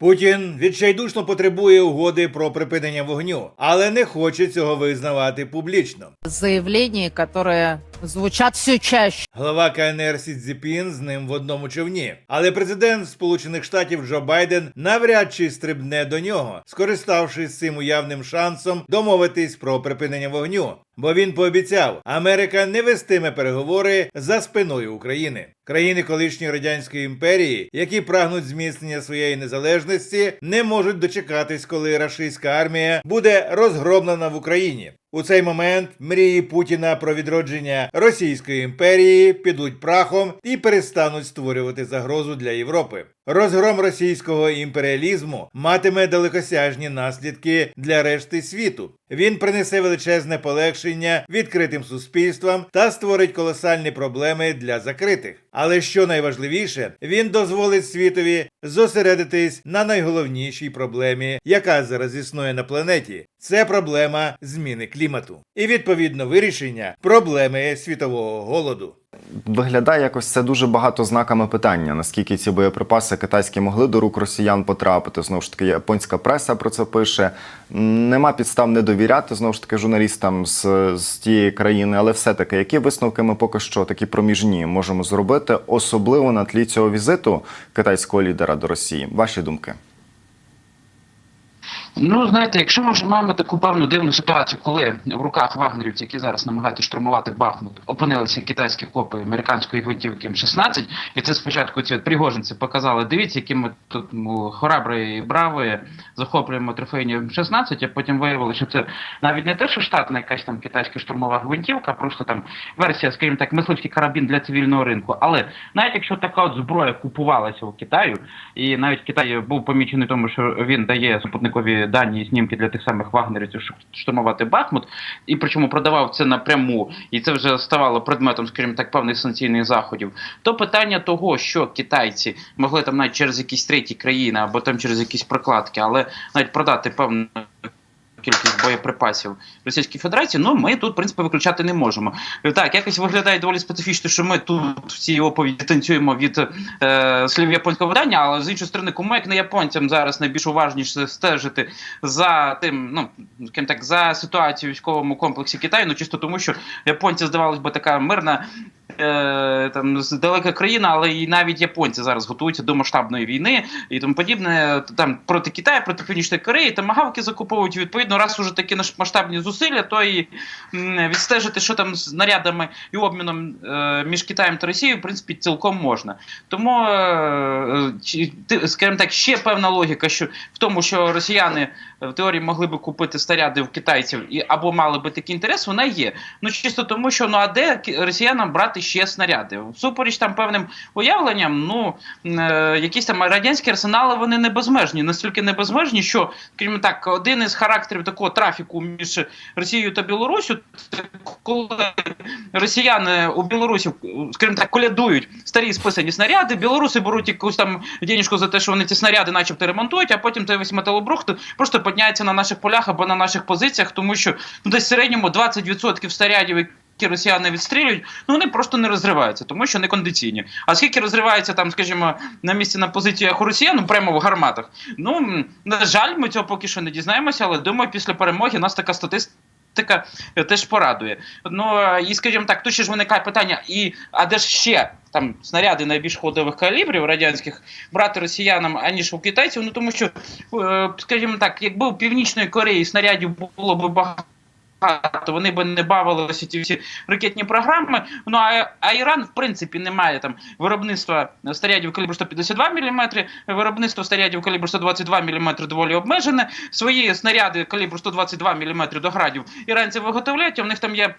Путін відчайдушно потребує угоди про припинення вогню, але не хоче цього визнавати публічно. заявления, которые звучат все чаще. Глава КНР Сі Цзіпін з ним в одному човні. Але президент Сполучених Штатів Джо Байден навряд чи стрибне до нього, скориставшись цим уявним шансом домовитись про припинення вогню. Бо він пообіцяв, Америка не вестиме переговори за спиною України. Країни колишньої радянської імперії, які прагнуть зміцнення своєї незалежності, не можуть дочекатись, коли рашистська армія буде розгромлена в Україні. У цей момент мрії Путіна про відродження Російської імперії підуть прахом і перестануть створювати загрозу для Європи. Розгром російського імперіалізму матиме далекосяжні наслідки для решти світу. Він принесе величезне полегшення відкритим суспільствам та створить колосальні проблеми для закритих. Але що найважливіше, він дозволить світові зосередитись на найголовнішій проблемі, яка зараз існує на планеті. Це проблема зміни клімату і відповідно вирішення проблеми світового голоду. Виглядає якось це дуже багато знаками питання, наскільки ці боєприпаси китайські могли до рук росіян потрапити. Знову ж таки, японська преса про це пише. Нема підстав не довіряти знову ж таки журналістам з, з тієї країни, але все-таки, які висновки ми поки що такі проміжні можемо зробити, особливо на тлі цього візиту китайського лідера до Росії? Ваші думки? Ну, знаєте, якщо ми вже маємо таку певну дивну ситуацію, коли в руках вагнерівців, які зараз намагаються штурмувати Бахмут, опинилися китайські копи американської гвинтівки М-16, і це спочатку ці пригожинці показали, дивіться, які ми тут хоробрі і браві, захоплюємо трофейні М-16, а потім виявили, що це навіть не те, що штатна якась там китайська штурмова гвинтівка, просто там версія, скажімо так, мисливський карабін для цивільного ринку. Але навіть якщо така от зброя купувалася у Китаю, і навіть Китай був помічений тому, що він дає супутникові дані і знімки для тих самих вагнерівців, щоб штурмувати Бахмут, і причому продавав це напряму, і це вже ставало предметом, скажімо так, певних санкційних заходів. То питання того, що китайці могли там навіть через якісь треті країни або там через якісь прокладки, але навіть продати певну. Кількість боєприпасів Російській Федерації, ну ми тут в принципі виключати не можемо. Так, якось виглядає доволі специфічно, що ми тут в цій оповіді танцюємо від е, слів японського видання, але з іншої сторони, кому як не японцям зараз найбільш уважніше стежити за тим, ну скажімо так, за ситуацією військовому комплексі Китаю, ну чисто тому, що японці здавалось би така мирна. Е, там далека країна, але і навіть японці зараз готуються до масштабної війни і тому подібне. Там проти Китаю, проти Північної Кореї, там магавки закуповують. Відповідно, раз уже такі масштабні зусилля, то і відстежити, що там з нарядами і обміном е, між Китаєм та Росією, в принципі, цілком можна. Тому, е, скажімо так, ще певна логіка, що в тому, що росіяни е, в теорії могли би купити снаряди в китайців і або мали би такий інтерес, вона є. Ну чисто тому, що ну а де росіянам брати ще снаряди? Всупереч там певним уявленням, ну е, якісь там радянські арсенали вони не безмежні, настільки не безмежні, що крім так, один із характерів такого трафіку між Росією та Білоруссю, це коли росіяни у Білорусі, скажімо так, колядують старі списані снаряди, білоруси беруть якусь там денежку за те, що вони ці снаряди, начебто, ремонтують, а потім той весь металобрухт просто підняється на наших полях або на наших позиціях, тому що ну, десь в середньому 20% снарядів, які росіяни відстрілюють, ну вони просто не розриваються, тому що не кондиційні. А скільки розривається там, скажімо, на місці на позиціях у росіян, ну прямо в гарматах. Ну на жаль, ми цього поки що не дізнаємося, але думаю, після перемоги нас така статистика. Така теж порадує. Ну е, і скажімо так, тут ще ж виникає питання: і а де ж ще там снаряди найбільш ходових калібрів радянських брати росіянам аніж у китайців? Ну тому що, е, скажімо так, якби у північної Кореї снарядів було б багато. То вони би не бавилися ці всі ракетні програми. Ну а, а Іран, в принципі, не має там виробництва снарядів калібру 152 мм, виробництво снарядів калібру 122 мм доволі обмежене. Свої снаряди калібру 122 мм до градів іранці виготовляють, в них там є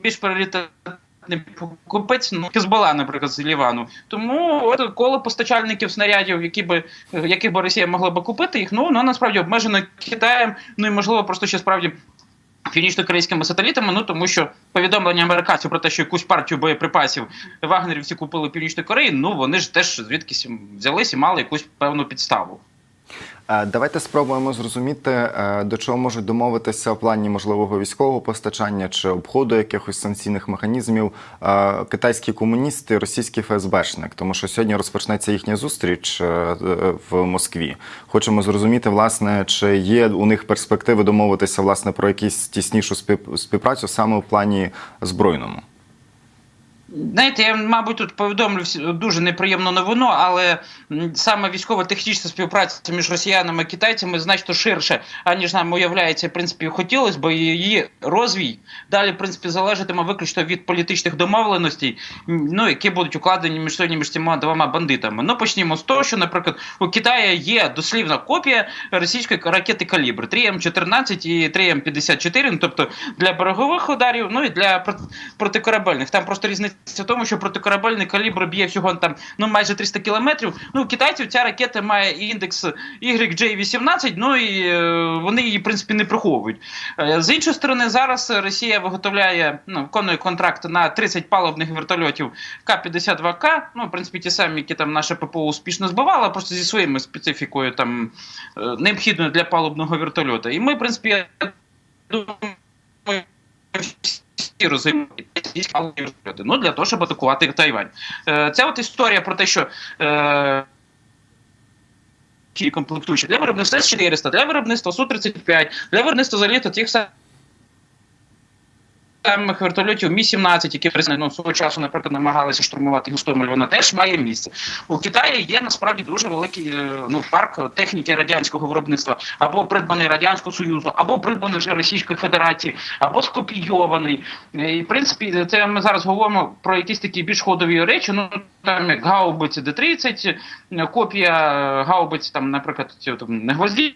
більш пріоритетний покупець, ну Хезбола, наприклад, з Лівану. Тому от коло постачальників снарядів, які би яких би Росія могла би купити їх, ну воно насправді обмежено Китаєм, ну і можливо просто ще справді. Північно-корейськими сателітами, ну тому що повідомлення американців про те, що якусь партію боєприпасів вагнерівці купили в Північної Кореї, ну вони ж теж звідкись взялись і мали якусь певну підставу. Е, Давайте спробуємо зрозуміти, е, до чого можуть домовитися в плані можливого військового постачання чи обходу якихось санкційних механізмів е, китайські комуністи, і російський ФСБшник, тому що сьогодні розпочнеться їхня зустріч в Москві. Хочемо зрозуміти, власне, чи є у них перспективи домовитися власне про якісь тіснішу спів- співпрацю саме в плані збройному. Знаєте, я, мабуть, тут повідомлю дуже неприємну новину, але саме військово-технічна співпраця між росіянами і китайцями значно ширше, аніж нам уявляється, в принципі, хотілося, бо її розвій далі, в принципі, залежатиме виключно від політичних домовленостей, ну, які будуть укладені між сьогодні між цими двома бандитами. Ну, почнімо з того, що, наприклад, у Китаї є дослівна копія російської ракети калібр 3М14 і 3М54, ну, тобто для берегових ударів, ну і для проти- протикорабельних. Там просто різниця в тому, що протикорабельний калібр б'є всього там ну майже 300 кілометрів. Ну, китайців ця ракета має індекс YJ18, ну і е, вони її, в принципі, не приховують. Е, З іншої сторони, зараз Росія виготовляє, ну, виконує контракт на 30 паливних вертольотів К-52К, ну, в принципі, ті самі, які там наше ППО успішно збивало, просто зі своїми специфікою там е, необхідною для палубного вертольота. І ми, в принципі, думаю, всі розуміють. Ну, для того, щоб атакувати Тайвань. Е, Ця от історія про те, що. Е, комплектуючі для виробництва С-400, для виробництва Су-35, для виробництва заліта тих самих самих вертольотів Мі-17, які ну, свого часу, наприклад, намагалися штурмувати Гостомель, вона теж має місце. У Китаї є насправді дуже великий е, ну, парк техніки радянського виробництва, або придбаний Радянського Союзу, або придбаний вже Російської Федерації, або скопійований. Е, І, в принципі, це ми зараз говоримо про якісь такі більш ходові речі. Ну там як гаубиці Д-30, е, копія е, гаубиць, там, наприклад, ці, там, не гвозді.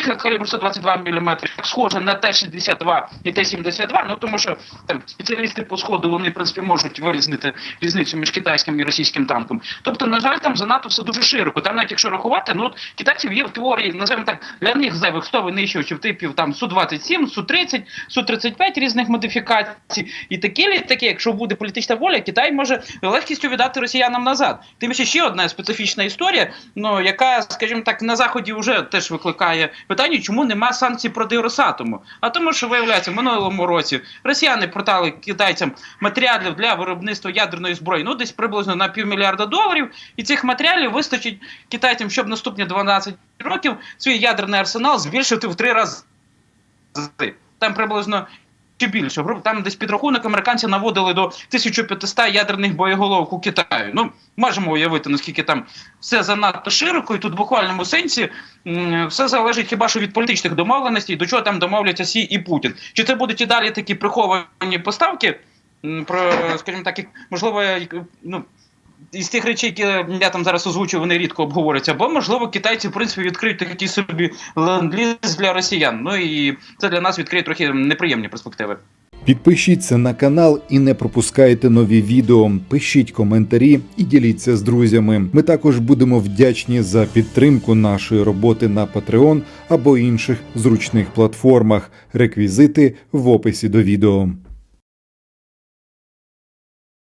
Калібр 122 мм, схоже на Т-62 і Т-72, ну тому що там спеціалісти по сходу вони в принципі можуть вирізнити різницю між китайським і російським танком. Тобто, на жаль, там занадто все дуже широко. Там навіть якщо рахувати, ну от китайців є в теорії, називаємо так, для них зайвих 100 винищувачів типів там Су-27, Су-30, Су-35 різних модифікацій. І такі літаки, якщо буде політична воля, Китай може легкістю віддати росіянам назад. Тим ще ще одна специфічна історія, ну яка, скажімо так, на заході вже теж викликає питання, чому нема санкцій проти Росатому. А тому, що виявляється, в минулому році росіяни продали китайцям матеріалів для виробництва ядерної зброї, ну десь приблизно на півмільярда доларів. І цих матеріалів вистачить китайцям, щоб наступні 12 років свій ядерний арсенал збільшити в три рази. Там приблизно чи більше. Там десь підрахунок американці наводили до 1500 ядерних боєголовок у Китаю. Ну, можемо уявити, наскільки там все занадто широко, і тут в буквальному сенсі все залежить хіба що від політичних домовленостей, до чого там домовляться Сі і Путін. Чи це будуть і далі такі приховані поставки? Про, скажімо так, можливо, ну. Із тих речей, які я там зараз озвучую, вони рідко обговорюються. Або, можливо, китайці, в принципі, відкриють такий собі ленд-ліз для росіян. Ну і це для нас відкриє трохи неприємні перспективи. Підпишіться на канал і не пропускайте нові відео. Пишіть коментарі і діліться з друзями. Ми також будемо вдячні за підтримку нашої роботи на Patreon або інших зручних платформах. Реквізити в описі до відео.